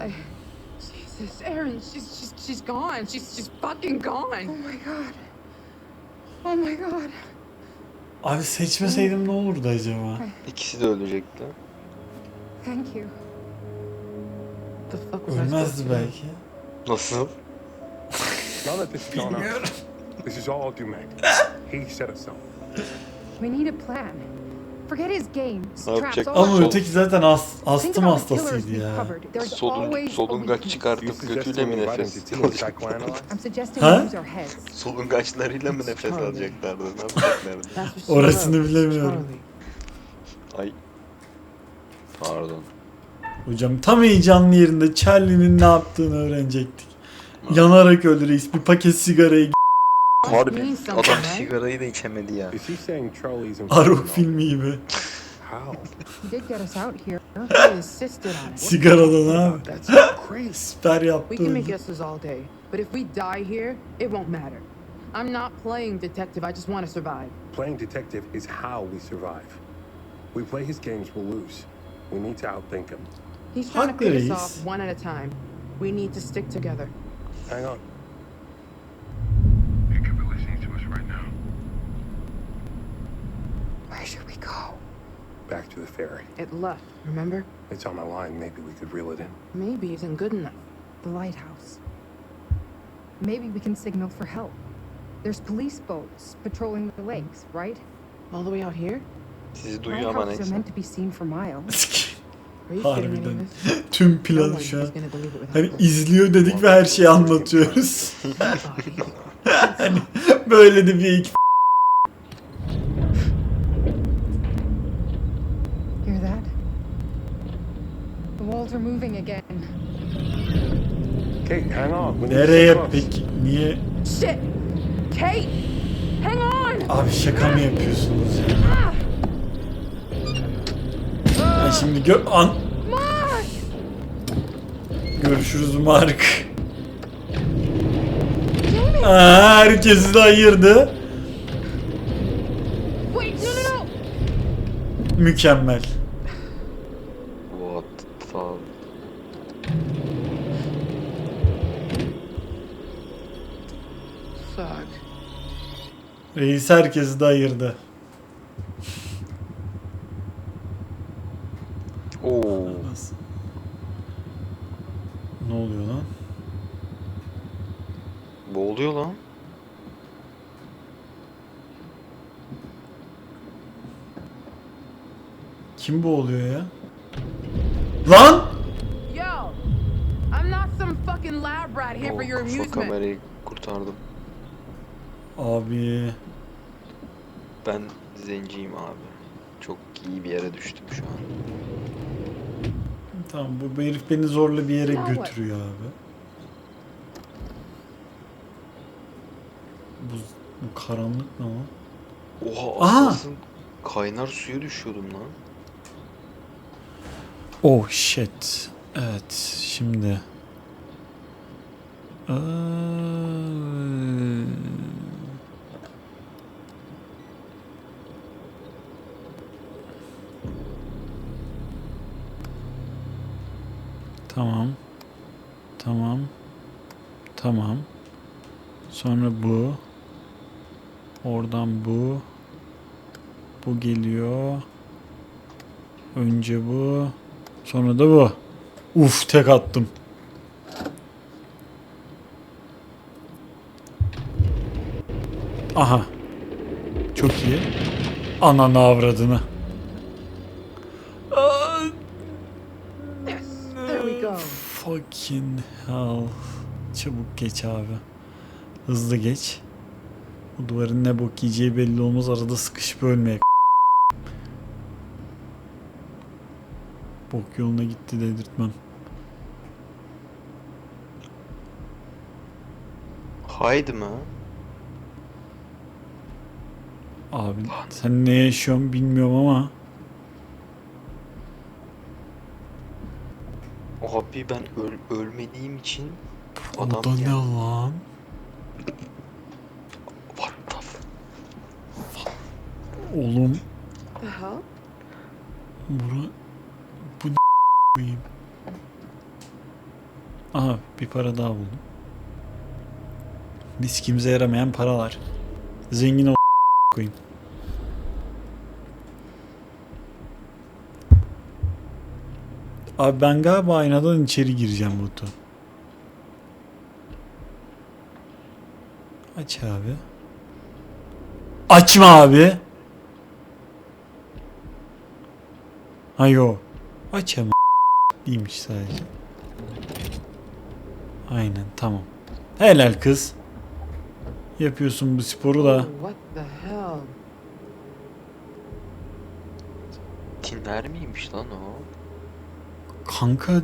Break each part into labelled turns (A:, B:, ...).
A: I, Jesus, Aaron, she's she's she's gone. She's she's fucking gone.
B: Oh my god. Oh my god.
C: Abi seçmeseydim ne olurdu acaba?
D: İkisi de ölecekti.
B: Thank you.
A: The fuck was I supposed
C: Ölmezdi
A: to do?
C: belki.
D: Nasıl?
E: Now that this is gone this is all Dumek. He set us up.
B: We need a plan. Forget his games,
D: Ne yapacak?
C: Ama öteki zaten as, astım hastasıydı ya.
D: Solun, solungaç çıkartıp götüyle mi nefes
E: into team
D: alacak?
E: psychoanalyze?
B: I'm suggesting
C: Huh?
B: we use our heads.
D: Solungaçlarıyla mı nefes alacaklardı? Ne yapacaklardı?
C: Orasını bilemiyorum.
D: Ay. Pardon.
C: Hocam tam heyecanlı yerinde Charlie'nin ne yaptığını öğrenecektik. Yanarak öldü reis. Bir paket sigarayı
D: Harbi
A: means something,
D: adam
A: right?
D: sigarayı da içemedi ya.
E: Is he saying Charlie's in
C: Aruk filmi gibi.
E: How?
B: He did get us out here.
A: He insisted on it.
C: Sigaradan abi.
E: That's crazy.
C: Süper yaptı.
A: We can make
C: öyle.
A: guesses all day, but if we die here, it won't matter. I'm not playing detective. I just want to survive.
E: Playing detective is how we survive. We play his games, we'll lose. We need to outthink him.
A: He's trying to
C: Haklı
A: finish
C: reis.
A: off one at a time. We need to stick together.
E: Hang on.
F: You could be listening to us right now.
B: Where should we go?
E: Back to the ferry.
A: It left, remember?
E: It's on my line. Maybe we could reel it in.
A: Maybe isn't good enough.
B: The lighthouse. Maybe we can signal for help. There's police boats patrolling the lakes, right?
A: All the way out here?
D: Sizi duyuyor ama
B: Lighthouses are
D: neyse.
B: meant to be seen for miles.
A: Are you kidding any
C: Harbiden.
A: of?
C: Tüm
A: No
C: planı
A: one
C: şu
A: is
C: an.
A: gonna believe it without
C: Hani
A: proof.
C: izliyor dedik ve her şeyi anlatıyoruz.
A: Bobby.
C: hani böyle de bir ekip.
E: Kate, hang on. We need
C: Nereye
E: close.
C: peki? Niye?
A: Shit! Kate! Hang on!
C: Abi şaka mı yapıyorsunuz ya? Ben şimdi gö... An...
A: Mark!
C: Görüşürüz Mark. Aa, herkesi de ayırdı.
A: Wait, no, no, no!
C: Mükemmel. Reis herkesi de ayırdı.
D: Oo.
C: Ne oluyor lan?
D: Boğuluyor lan.
C: Kim bu oluyor ya? Lan!
A: Yo! I'm not some fucking lab rat here for your
D: kafa
A: amusement.
D: kamerayı kurtardım.
C: Abi
D: Ben zenciyim abi. Çok iyi bir yere düştüm şu an.
C: tamam bu, herif beni zorla bir yere götürüyor abi. Bu, bu karanlık ne lan?
D: Oha
C: Aha!
D: kaynar suya düşüyordum lan.
C: Oh shit. Evet şimdi. Eee, Tamam. Tamam. Tamam. Sonra bu. Oradan bu. Bu geliyor. Önce bu. Sonra da bu. Uf tek attım. Aha. Çok iyi. Ananı avradını. Fucking hell. Çabuk geç abi. Hızlı geç. Bu duvarın ne bok yiyeceği belli olmaz. Arada sıkışıp ölmeye Bok yoluna gitti dedirtmem.
D: Haydi mi?
C: Abi sen ne yaşıyorsun bilmiyorum ama
D: Abi ben öl- ölmediğim için
C: o
D: adam
C: da ne
D: geldi.
C: lan?
D: What the f-
C: Oğlum
A: hell?
C: bura bu ne koyayım? Aha bir para daha buldum. Riskimize yaramayan paralar. Zengin ol koyayım. Abi ben galiba aynadan içeri gireceğim Batu. Aç abi. Açma abi. Ha yo. Aç ama. değilmiş sadece. Aynen tamam. Helal kız. Yapıyorsun bu sporu da.
A: Oh, what the hell?
D: Tinler miymiş lan o?
C: Kanka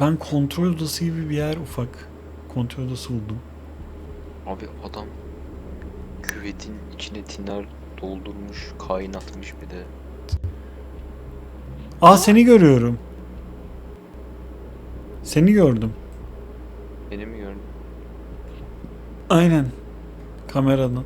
C: ben kontrol odası gibi bir yer ufak. Kontrol odası buldum.
D: Abi adam küvetin içine tiner doldurmuş, kaynatmış bir de.
C: Aa seni görüyorum. Seni gördüm.
D: Beni mi gördün?
C: Aynen. Kameradan.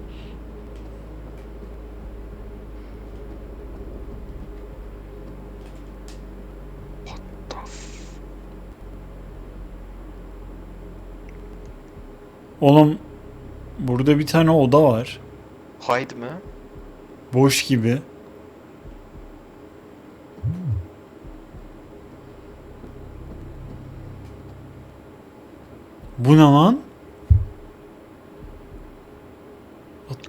C: Oğlum burada bir tane oda var.
D: Haydi mi?
C: Boş gibi. Bu ne lan?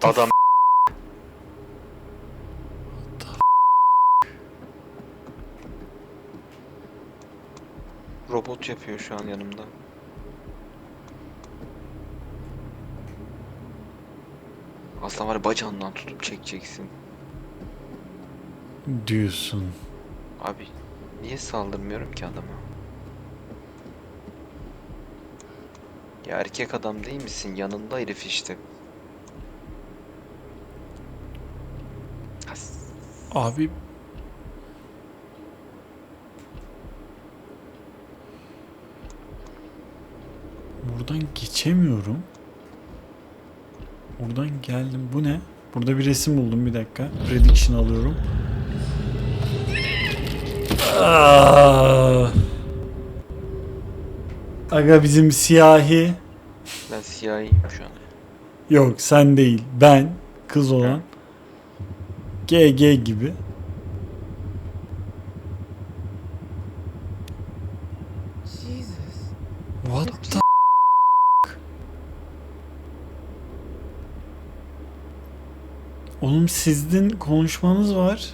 D: Adam Robot yapıyor şu an yanımda. Aslında var bacağından tutup çekeceksin.
C: diyorsun.
D: Abi niye saldırmıyorum ki adama? Ya erkek adam değil misin? Yanında herif işte. Has-
C: Abi Buradan geçemiyorum. Buradan geldim. Bu ne? Burada bir resim buldum bir dakika. Prediction alıyorum. Aa! Aga bizim siyahi.
D: Ben siyahiyim şu an.
C: Yok sen değil. Ben kız olan. GG gibi.
A: Jesus.
C: What the Oğlum sizin konuşmanız var.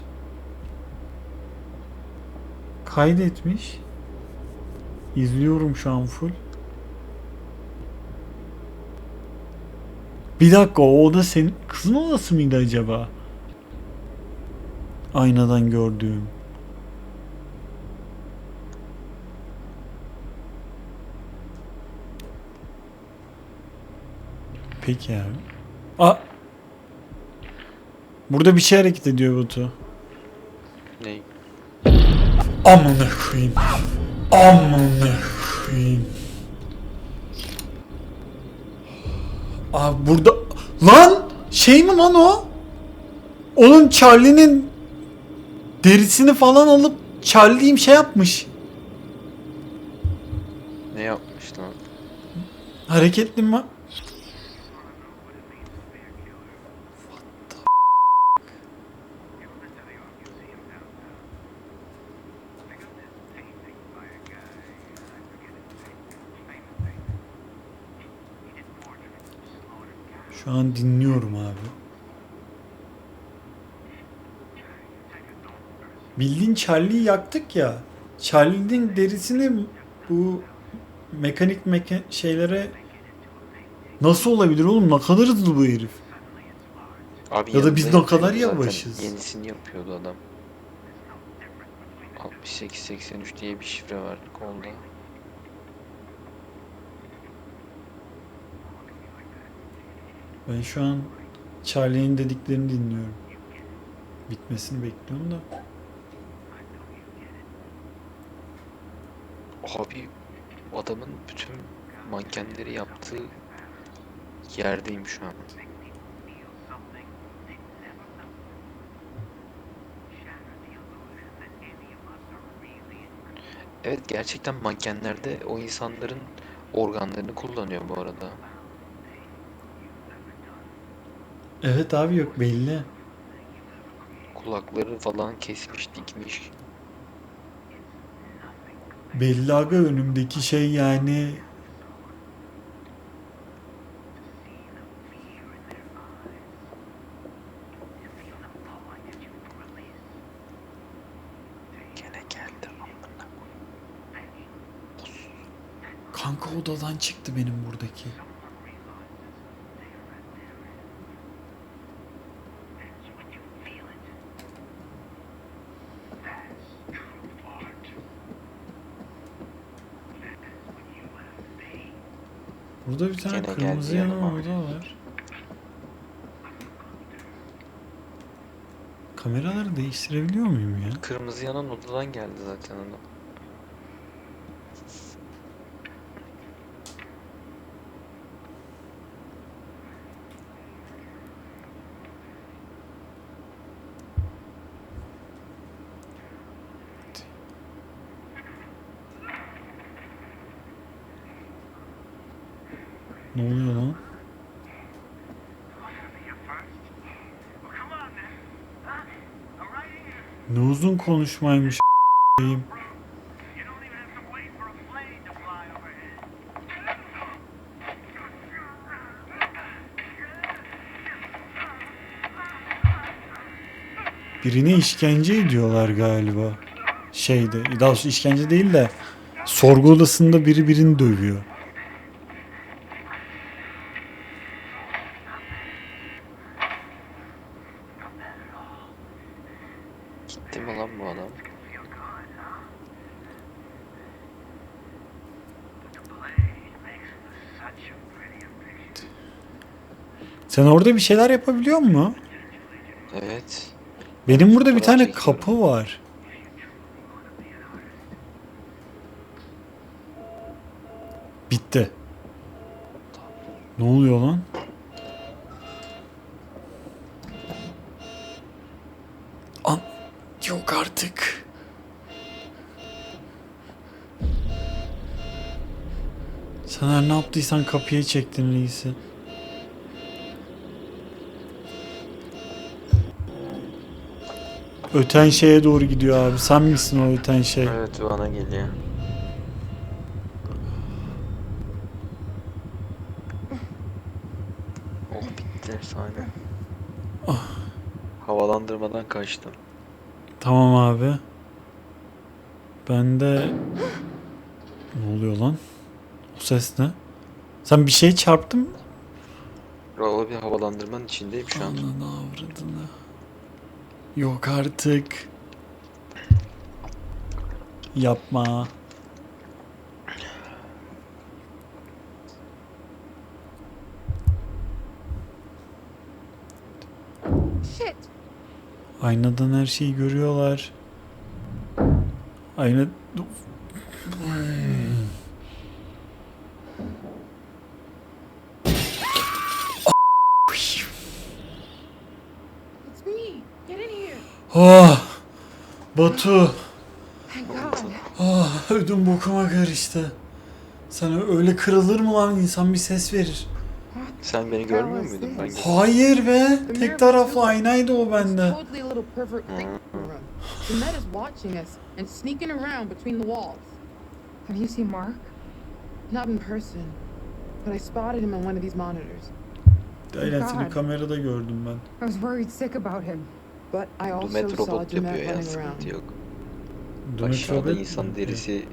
C: Kaydetmiş. İzliyorum şu an full. Bir dakika o oda senin kızın odası mıydı acaba? Aynadan gördüğüm. Peki abi. Aa! Burada bir şey hareket ediyor Batu.
D: Ney?
C: Amına koyayım. Amına koyayım. Abi burada lan şey mi lan o? Onun Charlie'nin derisini falan alıp Charlie'yim şey yapmış.
D: Ne yapmış lan?
C: Hareketli mi? Şu an dinliyorum abi. Bildiğin Charlie'yi yaktık ya. Charlie'nin derisini bu mekanik meka şeylere nasıl olabilir oğlum? Ne kadar hızlı bu herif.
D: Abi
C: Ya da biz ne kadar yavaşız.
D: Yenisini yapıyordu adam. 68-83 diye bir şifre var kolda.
C: Ben şu an Charlie'nin dediklerini dinliyorum. Bitmesini bekliyorum da.
D: Abi adamın bütün mankenleri yaptığı yerdeyim şu an. Evet gerçekten mankenlerde o insanların organlarını kullanıyor bu arada.
C: Evet abi yok belli.
D: Kulakları falan kesmiş, dikmiş.
C: Belli aga önümdeki şey yani
D: Gene geldi amına.
C: kanka odadan çıktı benim buradaki. Burada bir tane
D: Gene
C: kırmızı
D: geldi
C: yanan
D: yanıma.
C: oda var. Kameraları değiştirebiliyor muyum ya?
D: Kırmızı yanan odadan geldi zaten adam.
C: Ne oluyor lan? Ne uzun konuşmaymış a**ayım. Birine işkence ediyorlar galiba. Şeyde, daha doğrusu işkence değil de sorgu odasında biri birini dövüyor.
D: Gitti mi lan bu adam?
C: Sen orada bir şeyler yapabiliyor musun?
D: Evet.
C: Benim burada bir
D: Fotoğraf
C: tane
D: çekiyorum.
C: kapı var. Bitti. Ne oluyor lan? An yok artık. Sen her ne yaptıysan kapıya çektin reisi. Öten şeye doğru gidiyor abi. Sen misin o öten şey?
D: Evet bana geliyor. Oh bitti efsane. Havalandırmadan kaçtım.
C: Tamam abi. Ben de... Ne oluyor lan? O ses ne? Sen bir şey çarptın mı?
D: Rava bir havalandırmanın içindeyim şu an.
C: Ananı avradını. Yok artık. Yapma.
B: Shit!
C: Aynadan her şeyi görüyorlar. Ayna...
A: It's me. Get in
C: Ah! Batu! Ah, ödüm bokuma karıştı. Sana öyle kırılır mı lan insan bir ses verir.
D: Sen beni görmüyor muydun? Ben
C: Hayır be. Tek taraflı aynaydı o bende.
A: totally little pervert freak room. The Met is watching us and sneaking around between the walls.
B: Have you seen Mark?
A: Not in person, but I spotted him on one of these monitors.
C: Aynen seni
B: God.
C: kamerada gördüm ben.
B: I was worried sick about him.
A: But I also
D: Dumet
A: saw
D: robot yapıyor
A: Dumet
D: ya
A: running
D: sıkıntı yok. Aşağıda
C: robot
D: insan derisi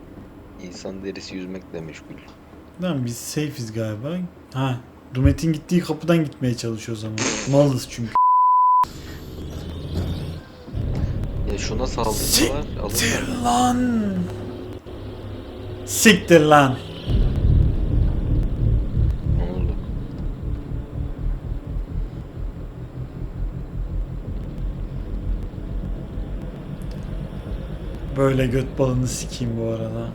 D: insan derisi yüzmekle meşgul.
C: Tamam biz safe'iz galiba. Ha. Dumet'in gittiği kapıdan gitmeye çalışıyor o zaman. Malız çünkü.
D: Ya şuna saldırsalar alırlar.
C: Siktir lan. Siktir lan.
D: Ne oldu?
C: Böyle göt balını sikeyim bu arada.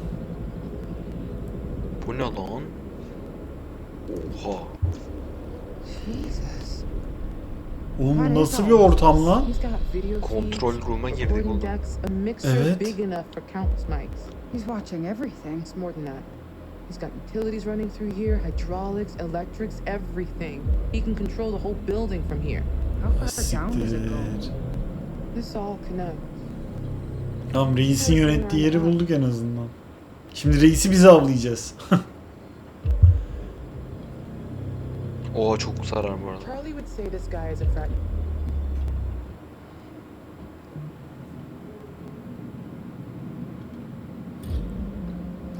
D: Bu ne lan? Oha.
A: Jesus.
C: Oğlum
A: What
C: bu nasıl bir ortam lan?
D: Kontrol room'a girdik oğlum.
C: Evet.
A: big enough for countless mics.
B: He's watching everything.
A: It's more than that. He's got utilities running through here, hydraulics, electrics, everything. He can control the whole building from here.
B: How far down does it go?
A: This all connects.
C: Tamam reisin yönettiği yeri bulduk en azından. Şimdi reisi biz avlayacağız.
D: Oha çok sarar bu arada.
A: Charlie would say this guy is a frat.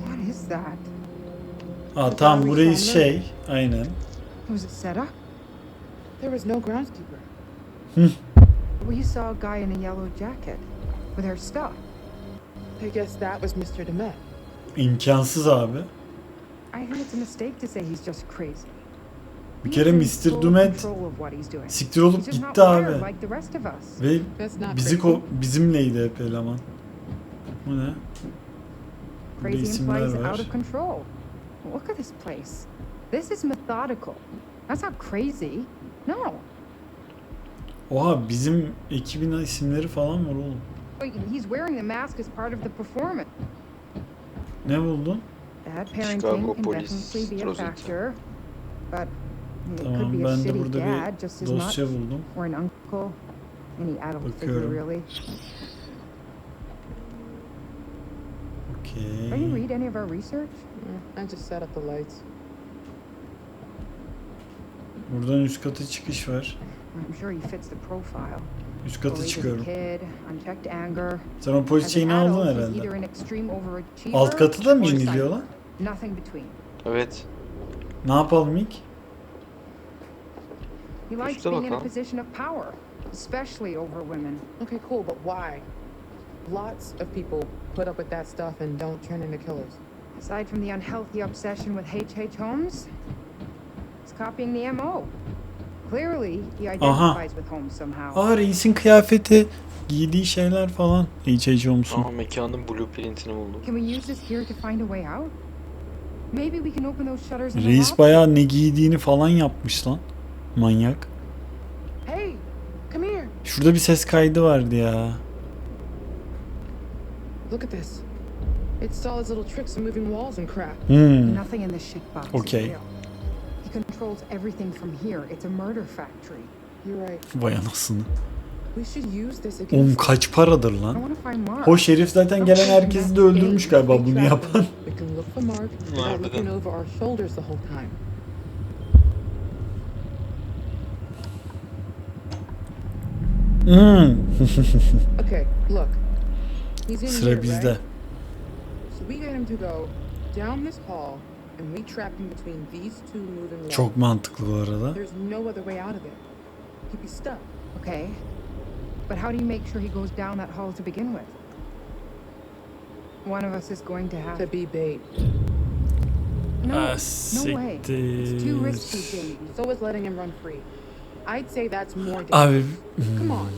B: What is that?
C: Aa tamam bu reis şey. Aynen.
B: Was it set up?
A: There was no groundskeeper.
B: We saw a guy in a yellow jacket with her stuff.
A: I guess that was Mr. Demet.
C: İmkansız abi.
B: I think it's a mistake to say he's just crazy.
C: Bir kere Mr. Dumet siktir olup gitti abi. Ve bizi ko bizimleydi hep eleman. Bu ne? Burada
B: Crazy
C: isimler var.
B: out of control. Look at this place. This is methodical. That's not crazy. No.
C: Oha bizim ekibin isimleri falan var oğlum.
B: He's wearing the mask as part of the performance.
C: Ne buldun?
B: Bad parenting
D: Chicago
B: can
D: Police
B: definitely be a
D: Closet.
B: factor. But it could
C: Tamam
B: be a
C: ben de
B: shitty
C: burada
B: dad just
C: bir
B: as much.
C: dosya buldum.
B: Or an uncle. Any adult figure,
C: Bakıyorum.
B: really.
C: Okey.
B: Don't you read any of our research?
A: I just set up the lights.
C: Buradan üst kata çıkış var.
B: I'm sure he fits the profile.
C: Üst
B: a
C: çıkıyorum.
B: kid, unchecked anger.
C: Sen o polis şeyini aldın herhalde. Alt katı da mı yeniliyor lan?
D: Evet.
C: Ne yapalım ilk?
B: He likes
D: Üste
B: being in a
D: bakalım.
B: position of power, especially over women.
A: Okay, cool, but why? Lots of people put up with that stuff and don't turn into killers.
B: Aside from the unhealthy obsession with H.H. Holmes, he's copying the MO. Clearly, he identifies with Holmes somehow.
C: Aa reisin kıyafeti, giydiği şeyler falan. H.H. Holmes'un.
D: Aa mekanın blueprintini buldum.
B: Can we use this gear to find a way out? Maybe we can open those shutters in the
C: Reis bayağı ne giydiğini falan yapmış lan. Manyak.
A: Hey, come here.
C: Şurada bir ses kaydı vardı ya.
A: Look at this. It saw his little tricks of moving walls and crap.
C: Hmm.
B: Nothing in this shit box is
C: Okay.
B: Controls everything from here. It's a murder factory.
A: You're right.
C: Vay anasını.
A: We should use this
C: Oğlum kaç paradır lan? Hoş herif zaten gelen herkesi de öldürmüş galiba bunu yapan. Hmm.
A: Okay, look. He's in
C: Sıra bizde.
A: So we get him to go down this hall, and we trap him between these two moving walls.
C: Çok mantıklı bu arada.
A: There's no other way out of it. He'd be stuck.
B: Okay. But how do you make sure he goes down that hall to begin with? One of us is going to have
A: To be bait.
B: No,
C: Ah,
B: no way. It's too risky. Jamie.
A: So is letting him run free. I'd say that's more dangerous.
C: Abi
A: Come on.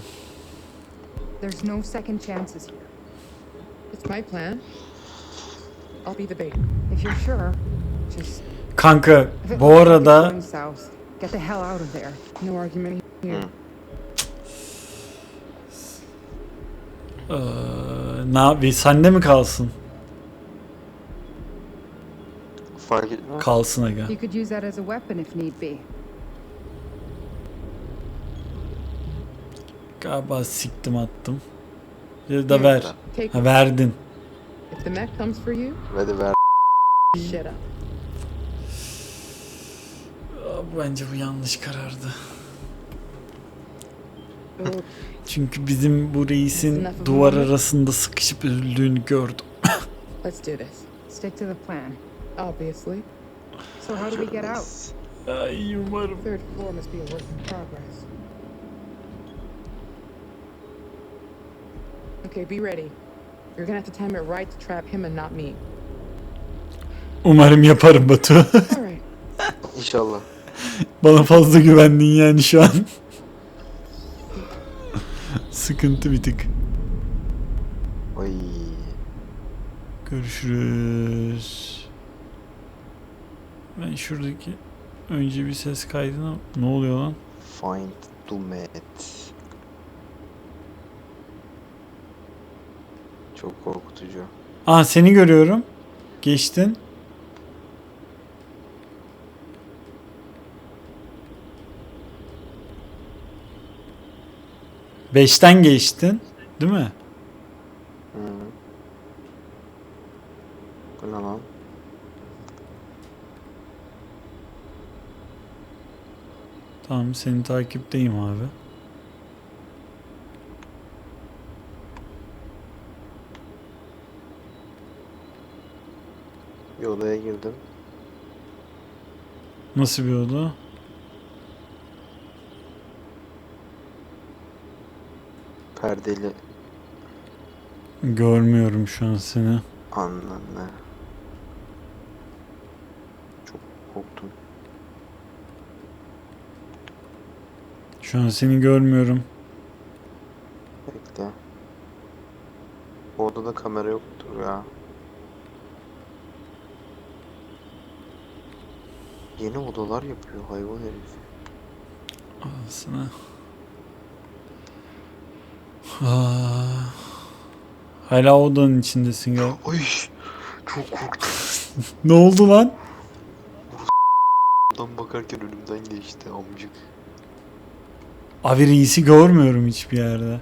B: There's no second chances here.
A: It's my plan. I'll be the bait.
B: If you're sure, just
C: kanka bu arada
B: going south, get the hell out of there.
A: No argument here.
C: Eee, ne abi sende mi kalsın?
D: Fark etmez.
C: Kalsın aga.
B: You could use that as a weapon if need be.
C: Galiba siktim attım. Ya da ver. Ha, verdin.
A: If the mech comes for you,
D: Hadi ver.
A: shut up.
C: Bence bu yanlış karardı. Çünkü bizim bu reisin duvar arasında sıkışıp öldüğünü gördüm.
A: Let's do this.
B: Stick to the plan.
A: Obviously.
B: So how do we get out?
C: Ay umarım.
A: Third floor must be a work in progress. Okay, be ready. You're gonna have to time it right to trap him and not me.
C: Umarım yaparım Batu.
D: İnşallah.
C: Bana fazla güvendin yani şu an. Sıkıntı bir tık.
D: Ay.
C: Görüşürüz. Ben şuradaki önce bir ses kaydına ne oluyor lan?
D: Find Abdülmet. Çok korkutucu.
C: Aa seni görüyorum. Geçtin. Beşten geçtin. Değil mi?
D: Hı. Bu ne lan?
C: Tamam seni takipteyim abi.
D: Bir odaya girdim.
C: Nasıl bir oda?
D: Perdeli
C: Görmüyorum şu an seni.
D: anlamı. Çok korktum.
C: Şu an seni görmüyorum.
D: Bekle. Bu odada kamera yoktur ya. Yeni odalar yapıyor hayvan herif.
C: Aslında. Aa, hala odanın içindesin ya.
D: Ay çok korktum.
C: Ne oldu lan?
D: Oradan bakarken önümden geçti amcık.
C: Abi reisi görmüyorum hiçbir yerde.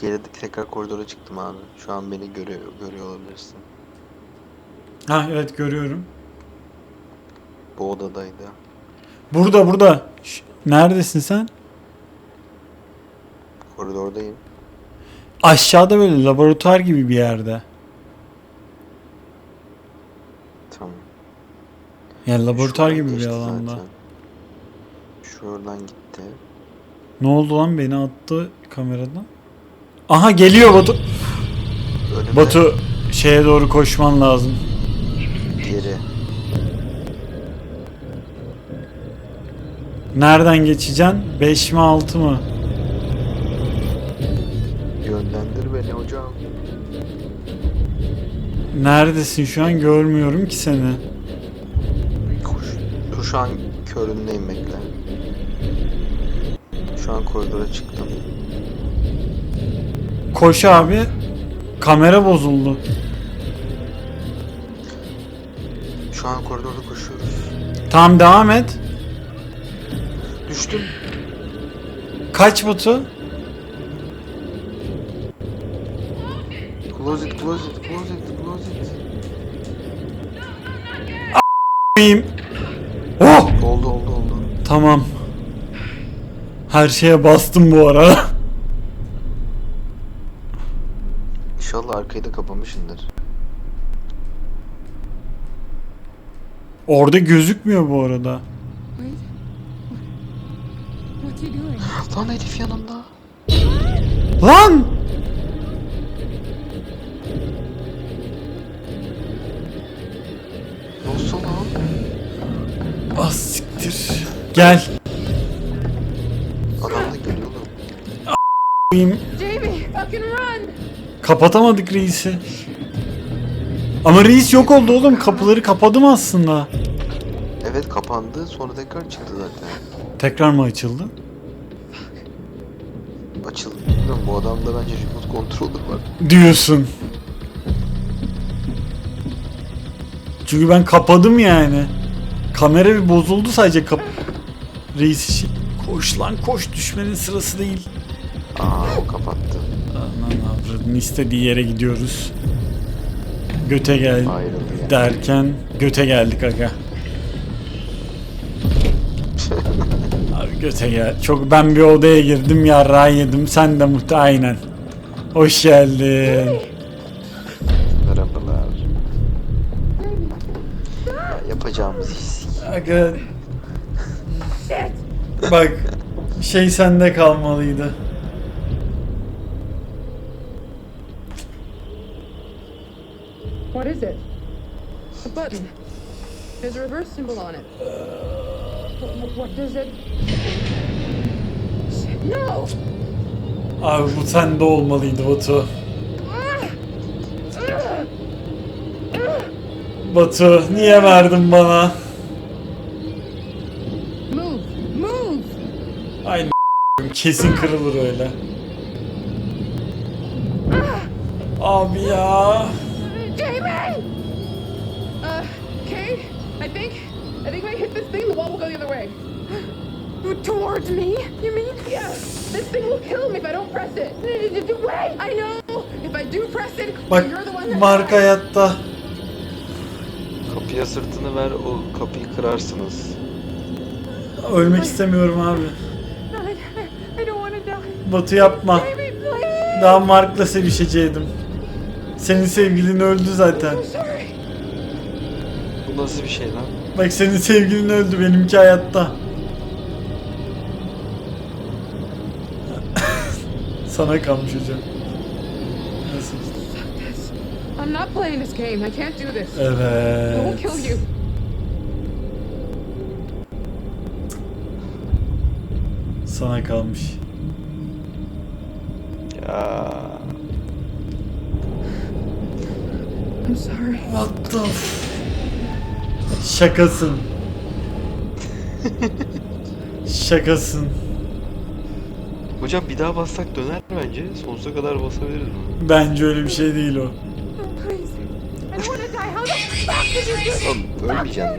D: Geri tekrar koridora çıktım abi. Şu an beni görüyor, görüyor olabilirsin.
C: Ha evet görüyorum.
D: Bu odadaydı.
C: Burada burada. Ş- Neredesin sen?
D: Koridordayım.
C: Aşağıda böyle laboratuvar gibi bir yerde.
D: Tamam.
C: Yani laboratuvar
D: Şuradan
C: gibi bir
D: geçti
C: alanda.
D: zaten. Şuradan gitti.
C: Ne oldu lan beni attı kameradan. Aha geliyor Batu.
D: Önüme
C: Batu şeye doğru koşman lazım.
D: geri.
C: Nereden geçeceksin? 5 mi 6 mı?
D: Yönlendir beni hocam.
C: Neredesin şu an görmüyorum ki seni.
D: Koş. Dur şu an köründeyim bekle. Şu an koridora çıktım.
C: Koş abi. Kamera bozuldu.
D: Şu an koridorda koşuyoruz.
C: Tamam devam et.
D: Düştüm.
C: Kaç Batu? Miyim? Oh!
D: Oldu, oldu, oldu.
C: Tamam. Her şeye bastım bu arada.
D: İnşallah arkayı da kapamışındır.
C: Orada gözükmüyor bu arada.
D: Lan herif yanımda.
C: Lan! Ah siktir. Gel.
D: Adam da geliyor lan.
C: Miyim?
B: Jamie, fucking run!
C: Kapatamadık reisi. Ama reis yok oldu oğlum. Kapıları kapadım aslında.
D: Evet kapandı sonra tekrar çıktı zaten.
C: Tekrar mı açıldı?
D: Açıldı. Bilmiyorum bu adamda bence remote controller var.
C: Diyorsun. Çünkü ben kapadım yani. Kamera bir bozuldu sadece kap... Reis işi. Koş lan koş düşmenin sırası değil.
D: Aa o kapattı.
C: Aman avradın istediği yere gidiyoruz. Göte gel
D: Ayrıldı yani.
C: derken göte geldik aga. Abi göte gel. Çok ben bir odaya girdim ya yedim. Sen de muhte aynen. Hoş geldin.
D: Merhabalar. Ya yapacağımız iş.
C: Aga. Bak şey sende kalmalıydı.
B: What is it?
A: A button. There's a reverse symbol on it.
B: What, what does it?
A: No!
C: Abi bu sende olmalıydı Batu. Batu niye verdin bana? Kesin kırılır öyle. Abi ya.
A: Jamie! Uh, Kate, I think, I think when I hit this thing, the wall will go the other way.
B: Towards me, you mean?
A: Yeah, this thing will kill me if I don't press it. Wait! I know! If I do press it,
C: Bak
A: you're the one that
C: Mark hayatta.
D: Kapıya sırtını ver o kapıyı kırarsınız.
C: Ölmek istemiyorum abi. Batu yapma. Daha Mark'la sevişeceydim. Senin sevgilin öldü zaten.
D: Bu nasıl bir şey lan?
C: Bak senin sevgilin öldü benimki hayatta. Sana kalmış hocam. Nasıl?
A: I'm not playing this game. I can't do this. I will
C: Evet.
A: kill you.
C: Sana kalmış.
D: Ya
A: I'm sorry.
C: What the f- Şakasın. Şakasın.
D: Hocam bir daha bassak döner bence. Sonsuza kadar basabiliriz mi?
C: Bence öyle bir şey değil o.
B: Please. I don't want to die. How the fuck did you do this?
D: Oğlum ölmeyeceksin lan.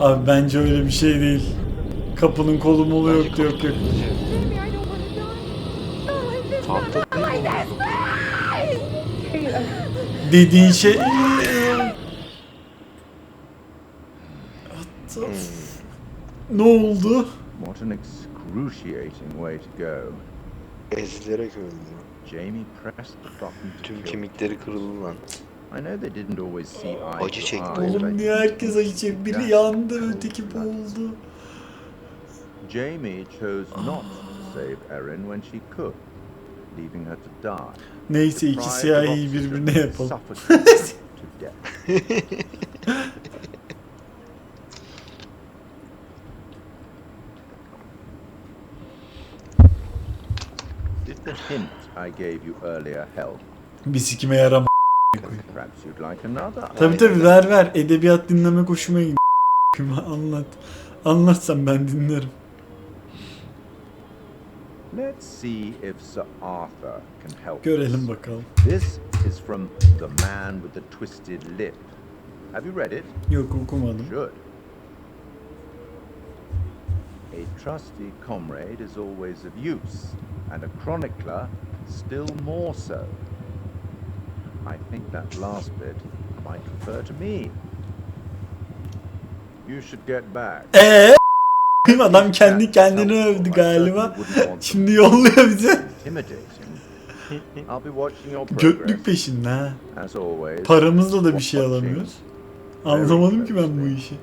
B: Oh,
C: Abi bence öyle bir şey değil. Kapının kolu molu
D: Bence
C: yok yok
D: kapı
C: yok.
D: kırılacak.
B: Jamie, I don't want to die. Not like this.
D: Tam da
B: Not
D: değil
B: like
D: mi?
B: this. Please.
A: Kate, uh,
C: Dediğin şey... Ne oldu?
G: What an excruciating way to go.
D: Ezilerek öldü.
G: Jamie pressed the button to
D: Tüm kemikleri kırıldı lan.
G: I know they didn't always see eye
D: Acı çekti
C: Oğlum niye herkes acı çek? Biri yandı, öteki boğuldu.
G: Jamie chose not to save Erin when she could, leaving her to die.
C: Neyse iki
G: Deprived of
C: siyahi
G: oxygen
C: birbirine yapalım.
G: hint I gave you earlier help?
C: Bir sikime yaram. Tabi tabi ver ver. Edebiyat dinlemek hoşuma gidiyor. Anlat. Anlatsan ben dinlerim.
G: Let's see if Sir Arthur can help.
C: Görelim
G: us.
C: bakalım.
G: This is from The Man with the Twisted Lip. Have you read it?
C: Yok okumadım.
G: Should. A trusty comrade is always of use, and a chronicler still more so. I think that last bit might refer to me. You should get back.
C: Eee? Adam kendi kendini övdü galiba. Şimdi yolluyor bize. Götlük peşinde ha.
G: As always.
C: Paramızla da bir şey alamıyoruz. Anlamadım ki ben bu işi.